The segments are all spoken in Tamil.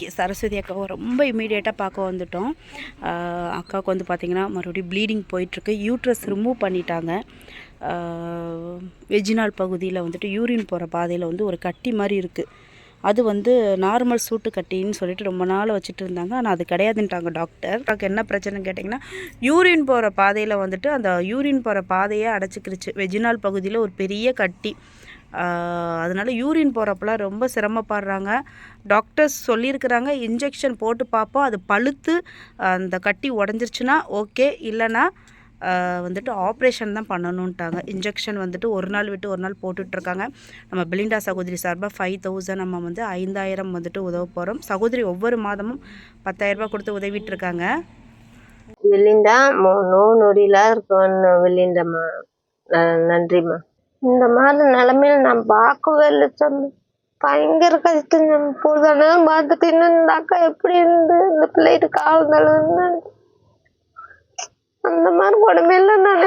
இன்றைக்கி சரஸ்வதி அக்காவை ரொம்ப இமீடியட்டாக பார்க்க வந்துட்டோம். அக்காவுக்கு வந்து பார்த்திங்கன்னா மறுபடியும் ப்ளீடிங் போயிட்டுருக்கு. யூட்ரஸ் ரிமூவ் பண்ணிட்டாங்க. வெஜினால் பகுதியில் வந்துட்டு யூரின் போகிற பாதையில் வந்து ஒரு கட்டி மாதிரி இருக்குது அது வந்து நார்மல் சூட்டு கட்டின்னு சொல்லிட்டு ரொம்ப நாள் வச்சுட்டு இருந்தாங்க. ஆனால் அது கிடையாதுன்ட்டாங்க டாக்டர் அதுக்கு என்ன பிரச்சனைன்னு கேட்டிங்கன்னா யூரின் போகிற பாதையில் வந்துட்டு அந்த யூரின் போகிற பாதையே அடைச்சிக்கிருச்சு. வெஜினால் பகுதியில் ஒரு பெரிய கட்டி. அதனால யூரின் போகிறப்பெல்லாம் ரொம்ப சிரமப்படுறாங்க. டாக்டர்ஸ் சொல்லியிருக்கிறாங்க இன்ஜெக்ஷன் போட்டு பார்ப்போம் அது பழுத்து அந்த கட்டி உடஞ்சிருச்சுன்னா ஓகே இல்லைன்னா வந்துட்டு ஆப்ரேஷன் தான் பண்ணணுன்ட்டாங்க இன்ஜெக்ஷன் வந்துட்டு ஒரு நாள் விட்டு ஒரு நாள் போட்டுட்ருக்காங்க. நம்ம பிலிண்டா சகோதரி சார்பாக ஃபைவ் தௌசண்ட் நம்ம வந்து ஐந்தாயிரம் வந்துட்டு உதவ போகிறோம் சகோதரி ஒவ்வொரு மாதமும் பத்தாயிரம் ரூபாய் கொடுத்து உதவிட்டுருக்காங்க நோ மோ- நோவு நொடியில நன்றிம்மா. இந்த மாதிரி நிலைமையில நான் பார்க்கவே இல்லை சொன்ன பயங்கர கஷ்டம் நம்ம பொழுதானே பார்த்துட்டு இன்னும் இந்த அக்கா எப்படி இருந்து இந்த பிள்ளைகிட்ட காலம் தழுவுன்னு அந்த மாதிரி கொடுமையெல்லாம் நான்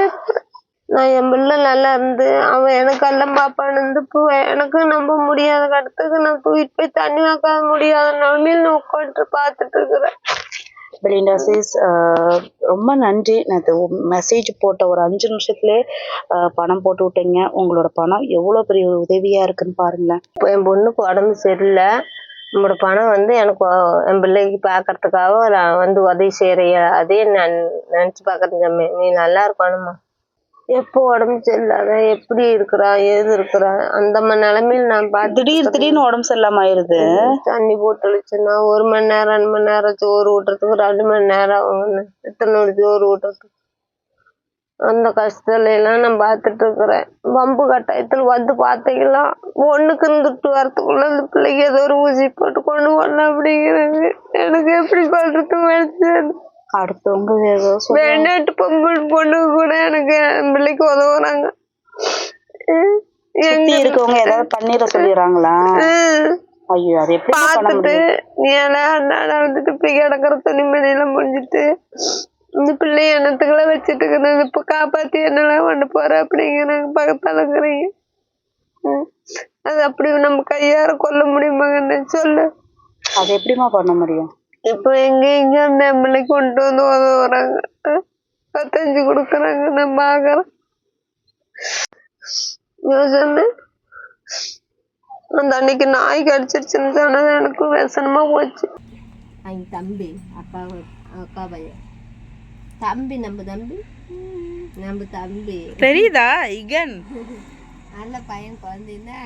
நான் என் பிள்ளை நல்லா இருந்து அவன் எனக்கு எல்லாம் பாப்பான்னு இருந்து எனக்கு நம்ப முடியாத கடத்துக்கு நான் தூக்கிட்டு போய் தண்ணி வைக்காத முடியாத நிலமையில நான் உட்காந்துட்டு பார்த்துட்டு இருக்கிறேன். பெலிண்டா சீஸ் uh, ரொம்ப நன்றி. நான் மெசேஜ் போட்ட ஒரு அஞ்சு நிமிஷத்துலேயே uh, பணம் போட்டு விட்டீங்க. உங்களோட பணம் எவ்வளோ பெரிய உதவியாக இருக்குன்னு பாருங்களேன். இப்போ என் பொண்ணுக்கு உடம்பு சரியில்லை. நம்மளோட பணம் வந்து எனக்கு என் பிள்ளைக்கு பார்க்கறதுக்காக நான் வந்து உதவி செய்கிறேன் அதே நான் நினச்சி பார்க்கறேன் நீ நல்லா இருக்கணும்மா. எப்போ உடம்பு சரியில்லாத எப்படி இருக்கிறா ஏது இருக்கிறா அந்த மாதிரி நிலைமையில நான் பார்த்து திடீர் திடீர்னு உடம்பு சரியில்லாம ஆயிருது. தண்ணி போட்டுச்சுன்னா ஒரு மணி நேரம் ரெண்டு மணி நேரம் சோறு ஊட்டுறதுக்கு ரெண்டு மணி நேரம் ஆகும் எத்தனை மணி சோறு ஊட்டுறதுக்கு. அந்த கஷ்டத்துல எல்லாம் நான் பார்த்துட்டு இருக்கிறேன். வம்பு கட்டாயத்துல வந்து பார்த்தீங்களா ஒண்ணுக்கு இருந்துட்டு வரத்துக்குள்ள இந்த பிள்ளைக்கு ஏதோ ஒரு ஊசி போட்டு கொண்டு வரலாம் அப்படிங்கிறாங்க எனக்கு எப்படி சொல்றது மனுஷன் அடுத்தவங்க ஏதோ வெளிநாட்டு பொம்பளை பொண்ணு கூட எனக்கு என் பிள்ளைக்கு உதவுறாங்க சுத்தி இருக்கவங்க ஏதாவது பண்ணிட சொல்லிடுறாங்களா? ஐயோ அது எப்படி பார்த்துட்டு நீ அண்ணாட வந்துட்டு இப்படி கிடக்குற துணிமணியெல்லாம் முடிஞ்சிட்டு இந்த பிள்ளைய எண்ணத்துக்குள்ள வச்சுட்டு இருக்கிறது இப்ப காப்பாத்தி என்னெல்லாம் கொண்டு போற அப்படிங்கிறாங்க பக்கத்தாலங்கிறீங்க ம். அது அப்படி நம்ம கையார கொல்ல முடியுமாங்கன்னு சொல்லு. அது எப்படிம்மா பண்ண முடியும்? இப்போ எங்க எங்க அந்த பிள்ளைக்கு கொண்டு வந்து உதவுறாங்க பத்தஞ்சு கொடுக்குறாங்க நான் பாக்குறேன் யோசனை அந்த அன்னைக்கு நாய் கடிச்சிருச்சுன்னு சொன்னது எனக்கு வேசனமா போச்சு அவங்க தம்பி அக்கா அக்கா பையன் தம்பி நம்ம தம்பி நம்ம தம்பி தெரியுதா இகன் நல்ல பையன் குழந்தைன்னா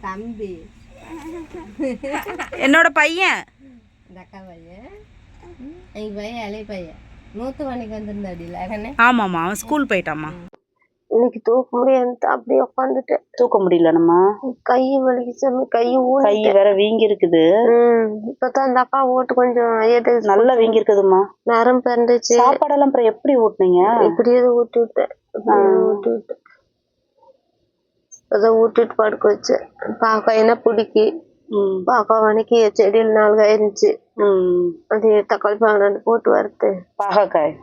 தம்பி என்னோட பையன் அக்கா பையன் எங்க பையன் இளைய பையன். மூத்த மணிக்கு வந்திருந்தாடில அகனே ஆமாம்மா அவன் ஸ்கூல் போயிட்டாம்மா. இன்னைக்கு தூக்க முடியாது அப்படியே உட்காந்துட்டேன் தூக்க முடியல நம்ம? கை வலிக்குச்சு கை கை வேற வீங்கி இருக்குது ம் இப்பதான் அந்த அக்கா ஓட்டு கொஞ்சம் ஏட்டு நல்லா வீங்கி இருக்குதும்மா நரம் பிறந்துச்சு சாப்பாடெல்லாம் அப்புறம் எப்படி ஊட்டுனீங்க? இப்படியே ஊட்டி விட்டேன். ஊட்டி விட்டேன். அதான் ஊட்டிட்டு படுக்க வச்சேன். பார்க்க என்ன பிடிக்கி? வணக்கி செடியில் நாலு இருந்துச்சு அது தக்காளி பழம் போட்டு வறுத்து பாகக்காய்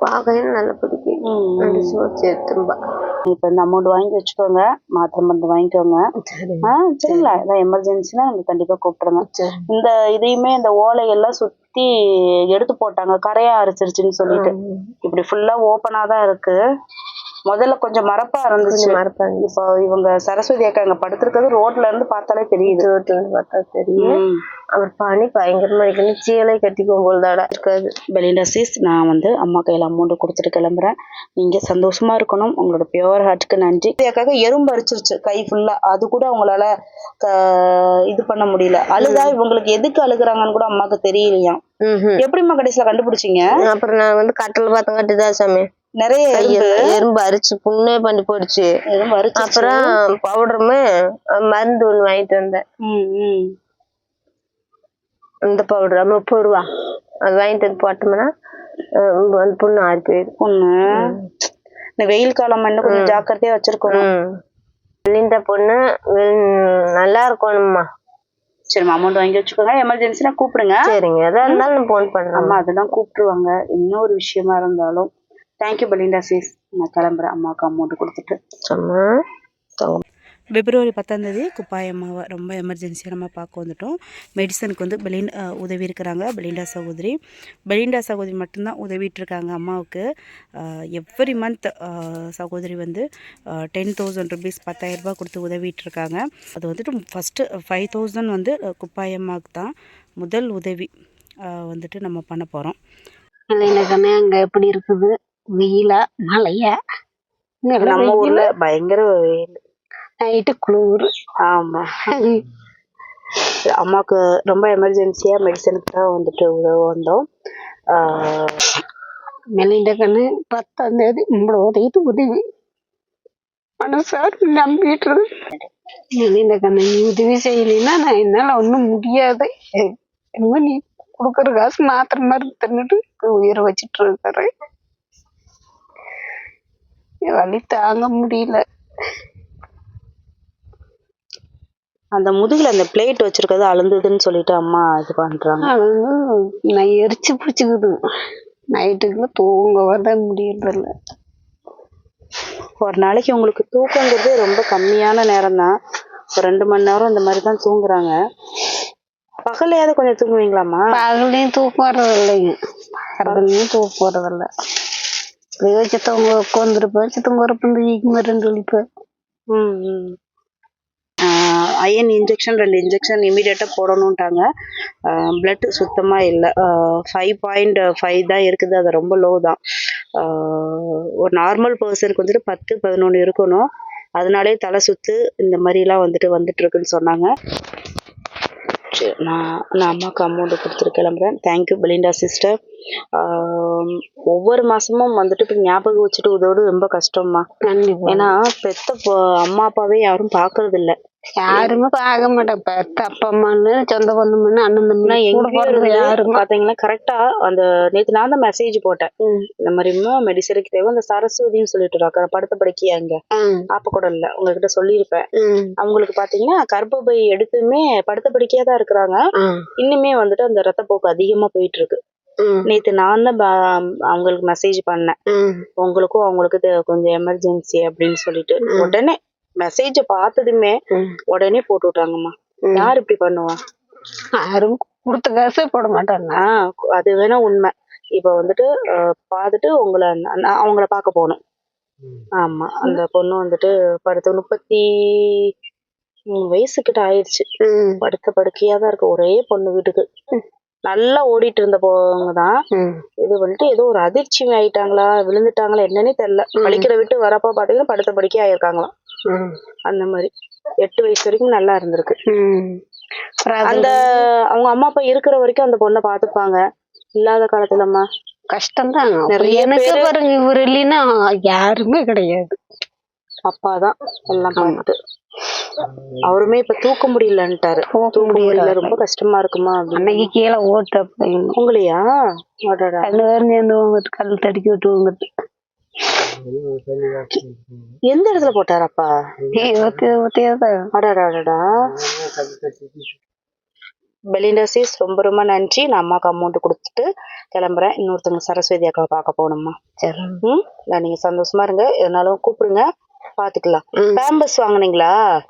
பார்க்கையும் நல்லா பிடிக்கும் ரெண்டு சோச்சு எடுத்தும்பா இப்போ இந்த அமௌண்ட் வாங்கி வச்சுக்கோங்க மாத்திரை மருந்து வாங்கிக்கோங்க ஆ சரிங்களா ஏதாவது எமர்ஜென்சினா நம்ம கண்டிப்பா கூப்பிடுங்க இந்த இதையுமே இந்த ஓலையெல்லாம் சுத்தி எடுத்து போட்டாங்க கரையா அரைச்சிருச்சுன்னு சொல்லிட்டு இப்படி ஃபுல்லா ஓப்பனா தான் இருக்கு முதல்ல கொஞ்சம் மரப்பா இருந்துச்சு. கொஞ்சம் மறப்பாங்க இப்போ இவங்க சரஸ்வதி அக்கா இங்க படுத்திருக்கிறது ரோட்ல இருந்து பார்த்தாலே தெரியுது. ரோட்டில் பார்த்தா தெரியும். அவர் பனி பயங்கரமா இருக்கணும் சீலை கட்டிக்கும் போல்தாடா இருக்காது. பெலிண்டா சீஸ் நான் வந்து அம்மா கையில் அமௌண்ட் கொடுத்துட்டு கிளம்புறேன். நீங்கள் சந்தோஷமா இருக்கணும். உங்களோட பியோர் ஹார்ட்டுக்கு நன்றி. அக்காக எறும்பு அரிச்சிருச்சு கை ஃபுல்லா அது கூட அவங்களால இது பண்ண முடியல. அழுதா இவங்களுக்கு எதுக்கு அழுகுறாங்கன்னு கூட அம்மாக்கு தெரியலையாம். ம்ஹும். எப்படிம்மா கடைசியில் கண்டுபிடிச்சீங்க? அப்புறம் நான் வந்து கட்டில் பார்த்து கட்டிதான் சாமி? நிறைய எறும்பு அரிச்சு புண்ணே பண்ணி போயிடுச்சு அப்புறம் பவுடருமே மருந்து ஒண்ணு வாங்கிட்டு வந்தேன். அந்த பவுடர் முப்பது ரூபா. அது வாங்கிட்டு வந்து போட்டோம்னா அந்த புண்ணு ஆறி போயிடும். பொண்ணு. இந்த வெயில் காலம் இன்னும் கொஞ்சம் ஜாக்கிரதையா வச்சிருக்கணும். இந்த பொண்ணு நல்லா இருக்கணும்மா. சரிம்மா அமௌண்ட் வாங்கி வச்சுக்கோங்க. எமர்ஜென்சினா கூப்பிடுங்க. சரிங்க. எதா இருந்தாலும் ஃபோன் பண்றேன் அம்மா அதெல்லாம் கூப்பிட்டுருவாங்க. இன்னொரு விஷயமா இருந்தாலும். தேங்க்யூ பெலிண்டா சீஸ் நான் கிளம்புறேன் அம்மாவுக்கு அமௌண்ட் கொடுத்துட்டு. அம்மா பிப்ரவரி பத்தாந்தேதி குப்பாயம்மாவை ரொம்ப எமர்ஜென்சியாக நம்ம பார்க்க வந்துட்டோம். மெடிசனுக்கு வந்து பெலின் உதவி இருக்கிறாங்க. பெலிண்டா சகோதரி. பெலிண்டா சகோதரி மட்டும்தான் உதவிட்டு இருக்காங்க அம்மாவுக்கு எவ்ரி மந்த் சகோதரி வந்து டென் தௌசண்ட் ருபீஸ் பத்தாயிரரூபா கொடுத்து உதவிட்டு இருக்காங்க அது வந்துட்டு ஃபஸ்ட்டு ஃபைவ் தௌசண்ட் வந்து அஹ், குப்பாயம்மாவுக்கு தான் முதல் உதவி வந்துட்டு நம்ம பண்ண போகிறோம் அங்க எப்படி இருக்குது? வெயிலா மழையா? நம்ம ஊரில் பயங்கர வெயில். நைட்டு குளிர். ஆமா. அம்மாவுக்கு ரொம்ப எமர்ஜென்சியாக மெடிசனுக்கு தான் வந்துட்டு உதவ வந்தோம். மெலிண்ட கண்ணு பத்தாம் தேதி உங்களோட உதவிட்டு உதவி. மனசார் நம்பிட்டு மெலிண்ட கண்ணு நீ உதவி செய்யலைன்னா நான் என்னால ஒன்றும் முடியாது. என்னமோ நீ கொடுக்குற காசு மாத்திர மாதிரி தின்னுட்டு உயிரை வச்சிட்டு இருக்கிறேன் என் தாங்க முடியல. அந்த முதுகுல அந்த பிளேட் வச்சிருக்கிறது அழுந்ததுன்னு சொல்லிட்டு அம்மா இது பண்றாங்க. நான் எரிச்சு பிடிச்சிக்குது. நைட்டுக்குள்ள தூங்க வர முடியறதில்ல. ஒரு நாளைக்கு உங்களுக்கு தூக்கங்கிறது ரொம்ப கம்மியான நேரம் தான் ஒரு ரெண்டு மணி நேரம் இந்த மாதிரி தான் தூங்குறாங்க. பகல்லையாவது கொஞ்சம் தூங்குவீங்களாம்மா? பகல்லையும் தூக்கம் வர்றது இல்லைங்க பகல்லையும் தூக்கம் வர்றதில்ல இப்படி தூங்க உட்காந்துருப்பேன் வச்சு தூங்க வரப்ப வீக்கு ரெண்டு அயன் இன்ஜெக்ஷன் ரெண்டு இன்ஜெக்ஷன் இமீடியட்டாக போடணுன்ட்டாங்க பிளட் சுத்தமாக இல்லை ஃபைவ் பாயிண்ட் ஃபைவ் தான் இருக்குது. அது ரொம்ப லோ தான். ஒரு நார்மல் பர்சனுக்கு வந்துட்டு பத்து பதினொன்று இருக்கணும். அதனாலே தலை சுத்து இந்த மாதிரிலாம் வந்துட்டு வந்துட்டு இருக்குன்னு சொன்னாங்க. சரி நான் நான் அம்மாவுக்கு அமௌண்ட் கொடுத்துட்டு கிளம்புறேன். தேங்க்யூ பெலிண்டா சிஸ்டர் ஒவ்வொரு மாசமும் வந்துட்டு இப்படி ஞாபகம் வச்சுட்டு உதவுறது ரொம்ப கஷ்டம்மா. ஏன்னா பெத்த அம்மா அப்பாவே யாரும் பாக்குறது இல்ல யாருமே பார்க்க மாட்டேன் பெத்த அப்பா அம்மான்னு சொந்த பந்தம்னு அண்ணன் தம்பி நான் கூட எங்கேயோ பிறந்தது யாருமே பாத்தீங்கன்னா கரெக்டா அந்த நேத்து நான் தான் மெசேஜ் போட்டேன். இந்த மாதிரிமா மெடிசனுக்கு தேவை அந்த சரஸ்வதின்னு சொல்லிட்டு இருக்காங்க. படுத்த படுக்கையா அங்க ஆப்ப கூட இல்ல. உங்ககிட்ட சொல்லியிருப்பேன். அவங்களுக்கு பாத்தீங்கன்னா கர்ப்பப்பை எடுத்துமே படுத்த படுக்கையா தான் இருக்கிறாங்க. இன்னுமே வந்துட்டு அந்த ரத்தப்போக்கு அதிகமா போயிட்டு இருக்கு நேத்து நான் தான் அவங்களுக்கு மெசேஜ் பண்ணேன். உங்களுக்கும் அவங்களுக்கு கொஞ்சம் எமர்ஜென்சி அப்படின்னு சொல்லிட்டு. உடனே மெசேஜ பார்த்ததுமே உடனே போட்டு விட்டாங்கம்மா. யார் இப்படி பண்ணுவா? யாரும் கொடுத்த காசே போட மாட்டாங்க. அது வேணா உண்மை. இப்ப வந்துட்டு பார்த்துட்டு உங்களை அவங்கள பார்க்க போகணும். ஆமா அந்த பொண்ணு வந்துட்டு படுத்த முப்பத்தி மூணு வயசுக்கிட்ட ஆயிடுச்சு. படுத்த படுக்கையா தான் இருக்கு. ஒரே பொண்ணு வீட்டுக்கு. நல்லா ஓடிட்டு இருந்த போங்க தான். இது வந்துட்டு ஏதோ ஒரு அதிர்ச்சி ஆயிட்டாங்களா? விழுந்துட்டாங்களா? என்னன்னே தெரியல. பழிக்கிற விட்டு வரப்ப பாத்தீங்கன்னா படுத்த படுக்கையா ஆயிருக்காங்களாம். அந்த மாதிரி. எட்டு வயசு வரைக்கும் நல்லா இருந்திருக்கு. அந்த அவங்க அம்மா அப்பா இருக்கிற வரைக்கும் அந்த பொண்ணை பாத்துப்பாங்க இல்லாத காலத்துலம்மா. கஷ்டம்தான் எனக்கு பேரு- பாருங்க இவர் இல்லைன்னா யாருமே கிடையாது. அப்பா தான் எல்லாம் பார்த்துட்டு அவருமே இப்ப தூக்க முடியலன்ட்டாரு. தூக்க முடியல. ரொம்ப கஷ்டமா இருக்குமா அன்னைக்கு கீழே ஓட்ட உங்களையா? வந்துட்டு கல் தடுக்கி விட்டு எந்த இடத்துல போட்டாரப்பா? பெலிண்டா சீஸ் ரொம்ப ரொம்ப நன்றி. நான் அம்மாவுக்கு அமௌண்ட் கொடுத்துட்டு கிளம்புறேன். இன்னொருத்தவங்க சரஸ்வதி அக்காவை பார்க்க போகணுமா சரி. ம்? நான் நீங்க சந்தோஷமா இருங்க. எதுனாலும் கூப்பிடுங்க. பாத்துக்கலாம். பேம்பஸ் வாங்குனீங்களா?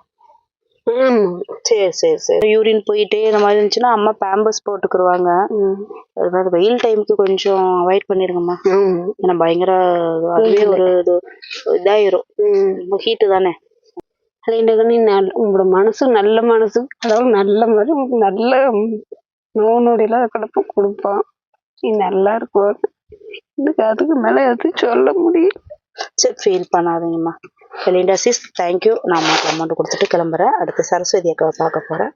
ஆமா. சரி சரி சரி. யூரின் போயிட்டே இந்த மாதிரி இருந்துச்சுன்னா அம்மா பேம்பஸ் போட்டுக்குருவாங்க. அதனால வெயில் டைமுக்கு கொஞ்சம் அவாய்ட் பண்ணிருங்கம்மா. ஏன்னா பயங்கர அதுவே ஒரு இது இதாயிரும். ரொம்ப ஹீட்டு தானே. அலைண்டகனி நல்ல உங்களோட மனசு நல்ல மனசு. அதாவது நல்ல மாதிரி நல்ல நோய் நொடியெல்லாம் கிடப்பு கொடுப்பான். நீ நல்லா இருக்கும் எனக்கு அதுக்கு மேல எதுவும் சொல்ல முடியும் சரி ஃபீல் பண்ணாதீங்கம்மா. பெலிண்டா சிஸ் தேங்க்யூ நான் அம்மாவுக்கு அமௌண்ட் கொடுத்துட்டு கிளம்புறேன். அடுத்து சரஸ்வதி அக்காவை பார்க்க போகிறேன்